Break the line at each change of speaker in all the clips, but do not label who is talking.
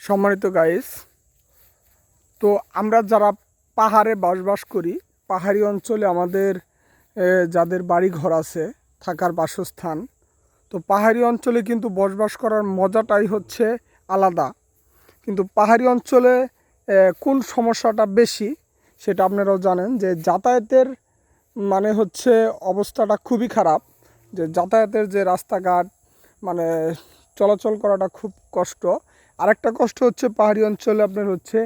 সম্মানিত গাইস তো আমরা যারা পাহাড়ে বসবাস করি, পাহাড়ি অঞ্চলে আমাদের যাদের বাড়ি ঘর আছে, থাকার বাসস্থান, তো পাহাড়ি অঞ্চলে কিন্তু বসবাস করার মজাটাই হচ্ছে আলাদা। কিন্তু পাহাড়ি অঞ্চলে কোন সমস্যাটা বেশি, সেটা আপনারাও জানেন যে যাতায়াতের মানে হচ্ছে অবস্থাটা খুবই খারাপ, যে যাতায়াতের যে রাস্তাঘাট মানে চলাচল করাটা খুব কষ্ট আরেকটা কষ্ট হচ্ছে পাহাড়ি অঞ্চলে আপনার হচ্ছে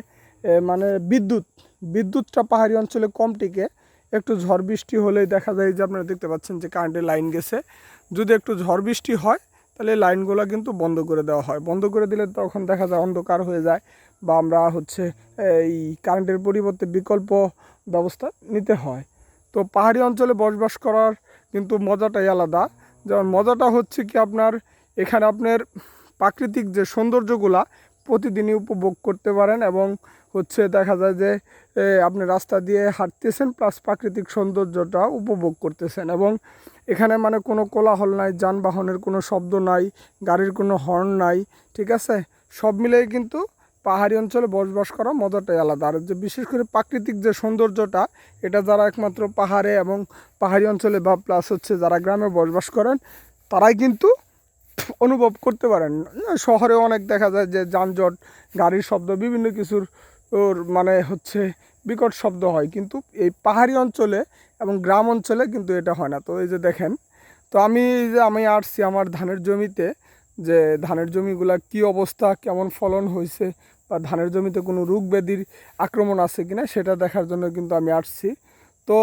মানে বিদ্যুৎ, বিদ্যুৎটা পাহাড়ি অঞ্চলে কম টিকে। একটু ঝড় বৃষ্টি হলেই দেখা যায় যে আপনারা দেখতে পাচ্ছেন যে কারেন্টের লাইন গেছে। যদি একটু ঝড় বৃষ্টি হয়, তাহলে লাইনগুলো কিন্তু বন্ধ করে দেওয়া হয়। বন্ধ করে দিলে তখন দেখা যায় অন্ধকার হয়ে যায় বা আমরা হচ্ছে এই কারেন্টের পরিবর্তে বিকল্প ব্যবস্থা নিতে হয়। তো পাহাড়ি অঞ্চলে বসবাস করার কিন্তু মজাটাই আলাদা। যেমন মজাটা হচ্ছে কি আপনার, এখানে আপনার প্রাকৃতিক যে সৌন্দর্যগুলা প্রতিদিনই উপভোগ করতে পারেন এবং হচ্ছে দেখা যায় যে আপনি রাস্তা দিয়ে হাঁটতেছেন প্লাস প্রাকৃতিক সৌন্দর্যটা উপভোগ করতেছেন এবং এখানে মানে কোনো কোলাহল নাই, যানবাহনের কোনো শব্দ নাই, গাড়ির কোনো হর্ন নাই, ঠিক আছে? সব মিলিয়ে কিন্তু পাহাড়ি অঞ্চলে বসবাস করা মজাটাই আলাদা। আর যে বিশেষ করে প্রাকৃতিক যে সৌন্দর্যটা, এটা যারা একমাত্র পাহাড়ে এবং পাহাড়ি অঞ্চলে বা প্লাস হচ্ছে যারা গ্রামে বসবাস করেন, তারাই কিন্তু অনুভব করতে পারেন। শহরে অনেক দেখা যায় যে যানজট, গাড়ির শব্দ, বিভিন্ন কিছুর ওর মানে হচ্ছে বিকট শব্দ হয়। কিন্তু এই পাহাড়ি অঞ্চলে এবং গ্রাম অঞ্চলে কিন্তু এটা হয় না। তো এই যে দেখেন, তো আমি যে আমি আসছি আমার ধানের জমিতে যে ধানের জমিগুলা কি অবস্থা, কেমন ফলন হয়েছে বা ধানের জমিতে কোনো রোগ ব্যাধির আক্রমণ আছে কিনা সেটা দেখার জন্য কিন্তু আমি আসছি। তো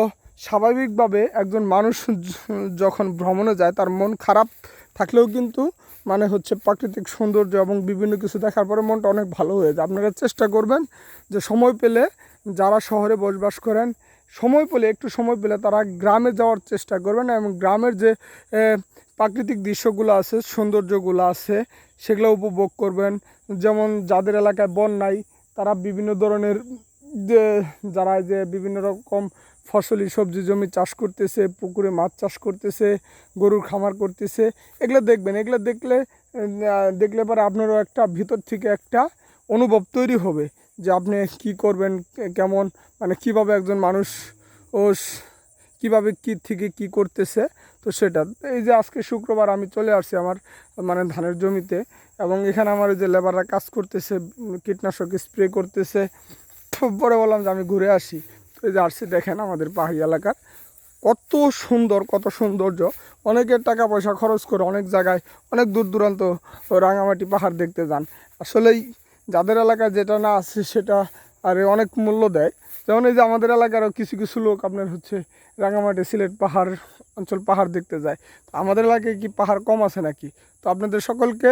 স্বাভাবিকভাবে একজন মানুষ যখন ভ্রমণে যায়, তার মন খারাপ থাকলেও কিন্তু মানে হচ্ছে প্রাকৃতিক সৌন্দর্য এবং বিভিন্ন কিছু দেখার পরে মনটা অনেক ভালো হয়ে যায়। আপনারা চেষ্টা করবেন যে সময় পেলে যারা শহরে বসবাস করেন, সময় পেলে, একটু সময় পেলে তারা গ্রামে যাওয়ার চেষ্টা করবেন এবং গ্রামের যে প্রাকৃতিক দৃশ্যগুলো আছে, সৌন্দর্যগুলো আছে, সেগুলো উপভোগ করবেন। যেমন যাদের এলাকায় বন নাই তারা বিভিন্ন ধরনের যে যারা যে বিভিন্ন রকম ফসলি সবজি জমি চাষ করতেছে, পুকুরে মাছ চাষ করতেছে, গরুর খামার করতেছে, এগুলো দেখবেন, এগুলো দেখলে দেখলে পরে আপনারও একটা ভিতর থেকে একটা অনুভব তৈরি হবে যে আপনি কি করবেন কেমন মানে কীভাবে একজন মানুষ, ও কীভাবে কি থেকে কি করতেছে, তো সেটা। এই যে আজকে শুক্রবার আমি চলে আসছি আমার মানে ধানের জমিতে এবং এখানে আমার যে লেবাররা কাজ করতেছে কীটনাশক স্প্রে করতেছে পরে বললাম যে আমি ঘুরে আসি। তো এই আসছি, দেখেন আমাদের পাহাড়ি এলাকার কত সুন্দর, কত সৌন্দর্য। অনেকের টাকা পয়সা খরচ করে অনেক জায়গায়, অনেক দূর দূরান্ত রাঙামাটি পাহাড় দেখতে যান। আসলেই যাদের এলাকায় যেটা না আছে সেটা আর অনেক মূল্য দেয়। যেমন এই যে আমাদের এলাকারও কিছু কিছু লোক আপনার হচ্ছে রাঙামাটি সিলেট পাহাড়, অঞ্চল পাহাড় দেখতে যায়। তো আমাদের এলাকায় কি পাহাড় কম আছে নাকি? তো আপনাদের সকলকে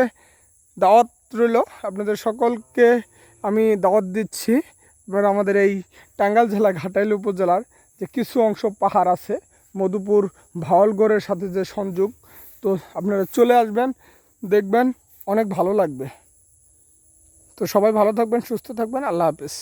দাওয়াত রইল। আপনাদের সকলকে আমি দাওয়াত দিচ্ছি। এবার আমাদের এই টাঙ্গাল জেলা ঘাটাইল উপজেলার যে কিছু অংশ পাহাড় আছে, মধুপুর, ভাওয়ালগড়ের সাথে যে সংযোগ, তো আপনারা চলে আসবেন, দেখবেন অনেক ভালো লাগবে। তো সবাই ভালো থাকবেন, সুস্থ থাকবেন, আল্লাহ হাফেজ।